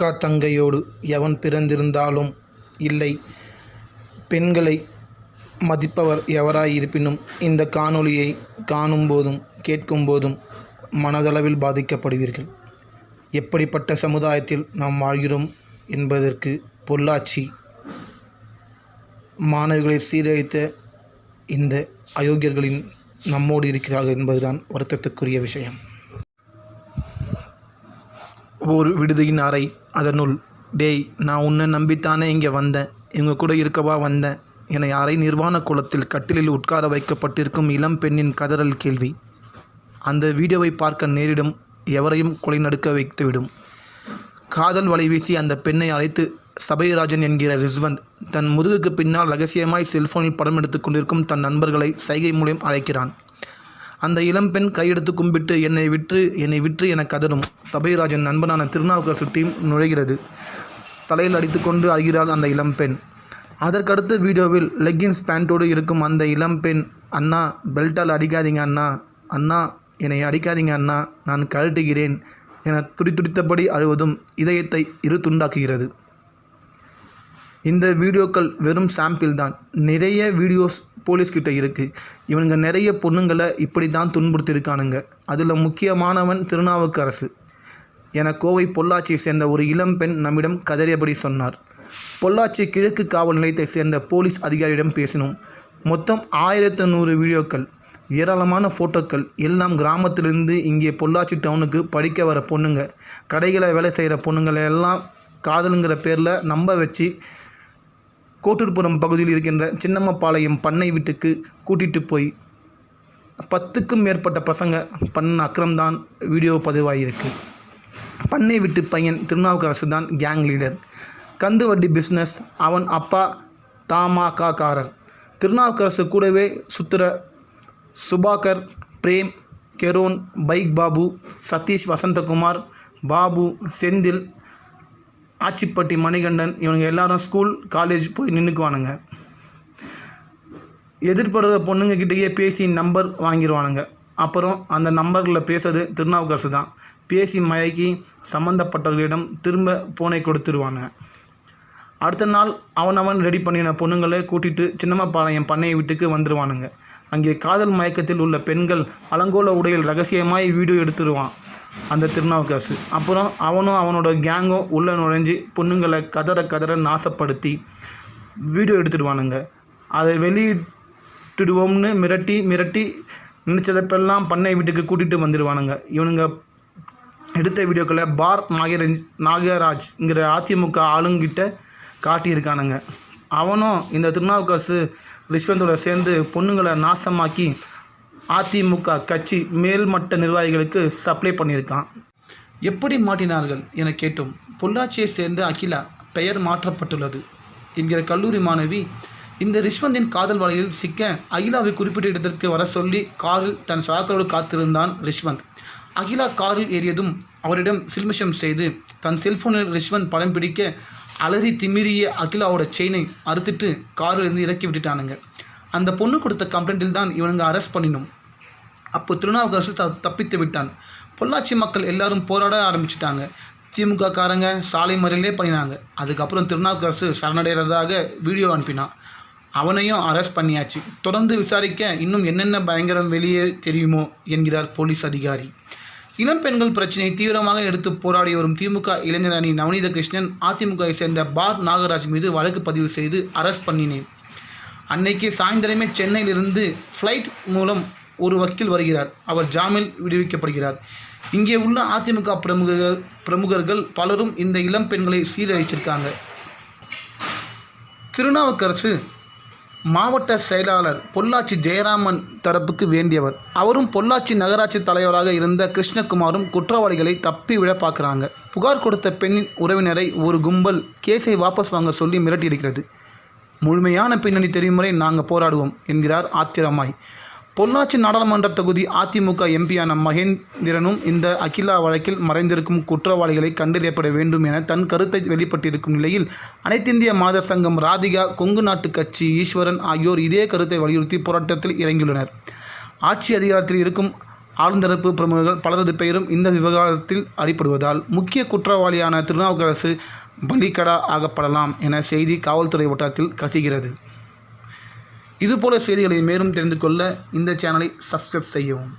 அக்கா தங்கையோடு எவன் பிறந்திருந்தாலும் இல்லை. பெண்களை மதிப்பவர் எவராயிருப்பினும் இந்த காணொளியை காணும்போதும் கேட்கும்போதும் மனதளவில் பாதிக்கப்படுவீர்கள். எப்படிப்பட்ட சமுதாயத்தில் நாம் வாழ்கிறோம் என்பதற்கு பொள்ளாச்சி மாணவிகளை சீரழித்த இந்த அயோக்கியர்களின் நம்மோடு இருக்கிறார்கள் என்பதுதான் வருத்தத்துக்குரிய விஷயம். ஒரு விடுதியின் அறை. அதனுள் டேய் நான் உன்னை நம்பித்தானே இங்கே வந்தேன். இவங்க கூட இருக்கவா வந்தேன். என்னை அறை நிர்வாண குளத்தில் கட்டிலில் உட்கார வைக்கப்பட்டிருக்கும் இளம் பெண்ணின் கதறல் கேள்வி. அந்த வீடியோவை பார்க்க நேரிடும். எவரையும் கொலை நடுக்க வைத்துவிடும் காதல் வலை வீசி அந்த பெண்ணை அழைத்து சபைராஜன் என்கிற ரிஸ்வந்த் தன் முதுகுக்கு பின்னால் ரகசியமாய் செல்போனில் படம் எடுத்துக் கொண்டிருக்கும் தன் நண்பர்களை சைகை மூலம் அழைக்கிறான். அந்த இளம்பெண் கையெடுத்து கும்பிட்டு என்னை விற்று என்னை விற்று என கதறும் சபைராஜன் நண்பனான திருநாவுக்கரசு டீம் நுழைகிறது. தலையில் அடித்துக்கொண்டு அழுகிறாள் அந்த இளம்பெண் அதற்கடுத்து வீடியோவில் லெக்கின்ஸ் பேண்ட்டோடு இருக்கும் அந்த இளம்பெண் அண்ணா பெல்ட்டால் அடிக்காதீங்க அண்ணா. அண்ணா என்னை அடிக்காதீங்க அண்ணா. நான் கழட்டுகிறேன் என துடித்துடித்தபடி அழுவதும் இதயத்தை இரு துண்டாக்குகிறது. இந்த வீடியோக்கள் வெறும் சாம்பிள் தான் நிறைய வீடியோஸ் போலீஸ்கிட்ட இருக்குது இவனுங்க நிறைய பொண்ணுங்களை இப்படி தான் துன்புறுத்தியிருக்கானுங்க. அதில் முக்கியமானவன் திருநாவுக்கரசு என கோவை பொள்ளாச்சியை சேர்ந்த ஒரு இளம்பெண் நம்மிடம் கதறியபடி சொன்னார். பொள்ளாச்சி கிழக்கு காவல் நிலையத்தை சேர்ந்த போலீஸ் அதிகாரியிடம் பேசினோம். மொத்தம் ஆயிரத்து நூறு வீடியோக்கள் ஏராளமான ஃபோட்டோக்கள் எல்லாம் கிராமத்திலிருந்து இங்கே பொள்ளாச்சி டவுனுக்கு படிக்க வர பொண்ணுங்க கடைகளை வேலை செய்கிற பொண்ணுங்களை எல்லாம் காதலுங்கிற பேரில் நம்ப வச்சு கோட்டூர்புரம் பகுதியில் இருக்கின்ற சின்னம்மபாளையம் பண்ணை வீட்டுக்கு கூட்டிகிட்டு போய் பத்துக்கும் மேற்பட்ட பசங்க பண்ண அக்கிரம்தான் வீடியோ பதிவாகியிருக்கு பண்ணை விட்டு பையன் திருநாவுக்கரசு தான் கேங் லீடர் கந்து வட்டி பிஸ்னஸ் அவன் அப்பா தமாகாக்காரர். திருநாவுக்கரசு கூடவே சுத்துற சுபாகர் பிரேம் கெரோன் பைக் பாபு சதீஷ் வசந்தகுமார் பாபு செந்தில் ஆச்சிப்பட்டி மணிகண்டன் இவனுங்க எல்லாரும் ஸ்கூல் காலேஜ் போய் நின்றுக்குவானுங்க எதிர்படுற பொண்ணுங்க கிட்டேயே பேசி நம்பர் வாங்கிடுவானுங்க அப்புறம் அந்த நம்பரில் பேசுறது திருநாவுக்கரசு தான் பேசி மயக்கி சம்மந்தப்பட்டவர்களிடம் திரும்ப போனை கொடுத்துருவானுங்க. அடுத்த நாள் அவனவன் ரெடி பண்ணின பொண்ணுங்களை கூட்டிகிட்டு சின்னம்மபாளையம் பண்ணை வீட்டுக்கு வந்துடுவானுங்க அங்கே காதல் மயக்கத்தில் உள்ள பெண்கள் அலங்கோல உடையில் ரகசியமாய் வீடியோ எடுத்துருவான். அந்த திருநாவுக்கரசு. அப்புறம் அவனும் அவனோட கேங்கும் உள்ளே நுழைஞ்சு பொண்ணுங்களை கதற கதற நாசப்படுத்தி வீடியோ எடுத்துடுவானுங்க. அதை வெளியிட்டுடுவோம்னு மிரட்டி மிரட்டி நினச்சதப்பெல்லாம் பண்ணை வீட்டுக்கு கூட்டிகிட்டு வந்துடுவானுங்க. இவனுங்க எடுத்த வீடியோக்களை பார் நாகரஞ்ச் நாகராஜ்ங்கிற அதிமுக ஆளுங்கிட்ட காட்டியிருக்கானுங்க. அவனும் இந்த திருநாவுக்கரசு ரிஷ்வந்தோட சேர்ந்து பொண்ணுங்களை நாசமாக்கி அதிமுக கட்சி மேல்மட்ட நிர்வாகிகளுக்கு சப்ளை பண்ணியிருக்கான். எப்படி மாட்டினார்கள் என கேட்டோம் பொள்ளாச்சியை சேர்ந்த அகிலா பெயர் மாற்றப்பட்டுள்ளது. என்கிற கல்லூரி மாணவி இந்த ரிஷ்வந்தின் காதல் வலையில் சிக்க அகிலாவை குறிப்பிட்ட இடத்திற்கு வர சொல்லி காரில் தன் சகாக்களோடு காத்திருந்தான் ரிஷ்வந்த். அகிலா காரில் ஏறியதும் அவரிடம் சில்மிஷம் செய்து தன் செல்போனில் ரிஷ்வந்த் படம் பிடிக்க அலறி திமிரிய அகிலாவோட செயினை அறுத்துட்டு காரில் இருந்து இறக்கி விட்டுட்டானுங்க. அந்த பொண்ணு கொடுத்த கம்ப்ளைண்ட்டில் தான் இவனுங்க அரெஸ்ட் பண்ணினோம். அப்போ திருநாவுக்கரசு த தப்பித்து விட்டான். பொள்ளாச்சி மக்கள் எல்லாரும் போராட ஆரம்பிச்சிட்டாங்க. திமுக காரங்க சாலை மறியலே பண்ணினாங்க. அதுக்கப்புறம் திருநாவுக்கரசு சரணடைகிறதாக வீடியோ அனுப்பினான். அவனையும் அரெஸ்ட் பண்ணியாச்சு. தொடர்ந்து விசாரிக்க இன்னும் என்னென்ன பயங்கரம் வெளியே தெரியுமோ என்கிறார் போலீஸ் அதிகாரி. இளம் பெண்கள் பிரச்சினை தீவிரமாக எடுத்து போராடி வரும் திமுக இளைஞர் அணி நவநீத கிருஷ்ணன் அதிமுகவை சேர்ந்த பார் நாகராஜ் மீது வழக்கு பதிவு செய்து அரெஸ்ட் பண்ணினேன். அன்னைக்கு சாயந்தரமே சென்னையிலிருந்து ஃப்ளைட் மூலம் ஒரு வக்கீல் வருகிறார். அவர் ஜாமீன் விடுவிக்கப்படுகிறார். இங்கே உள்ள அதிமுக பிரமுகர் பிரமுகர்கள் பலரும் இந்த இளம் பெண்களை சீரழிச்சிருக்காங்க. திருநாவுக்கரசு மாவட்ட செயலாளர் பொள்ளாச்சி ஜெயராமன் தரப்புக்கு வேண்டியவர். அவரும் பொள்ளாச்சி நகராட்சி தலைவராக இருந்த கிருஷ்ணகுமாரும் குற்றவாளிகளை தப்பி விட பார்க்குறாங்க. புகார் கொடுத்த பெண்ணின் உறவினரை ஒரு கும்பல் கேஸை வாபஸ் வாங்க சொல்லி மிரட்டியிருக்கிறது. முழுமையான பின்னணி தெரியும் முறை நாங்கள் போராடுவோம் என்கிறார் ஆத்திரமாய். பொள்ளாச்சி நாடாளுமன்ற தொகுதி அதிமுக எம்பியான மகேந்திரனும் இந்த அகிலா வழக்கில் மறைந்திருக்கும் குற்றவாளிகளை கண்டறியப்பட வேண்டும் என தன் கருத்தை வெளிப்பட்டிருக்கும் நிலையில் அனைத்திந்திய மாதர் சங்கம் ராதிகா கொங்கு நாட்டு கட்சி ஈஸ்வரன் ஆகியோர் இதே கருத்தை வலியுறுத்தி போராட்டத்தில் இறங்கியுள்ளனர். ஆட்சி அதிகாரத்தில் இருக்கும் ஆளுந்தரப்பு பிரமுகர்கள் பலரது பெயரும் இந்த விவகாரத்தில் அடிபடுவதால் முக்கிய குற்றவாளியான திருநாவுக்கரசு பலிக்கடா ஆகப்படலாம் என செய்தி காவல்துறை வட்டாரத்தில் கசிகிறது. இதுபோல செய்திகளை மேலும் தெரிந்து கொள்ள இந்த சேனலை சப்ஸ்கிரைப் செய்யவும்.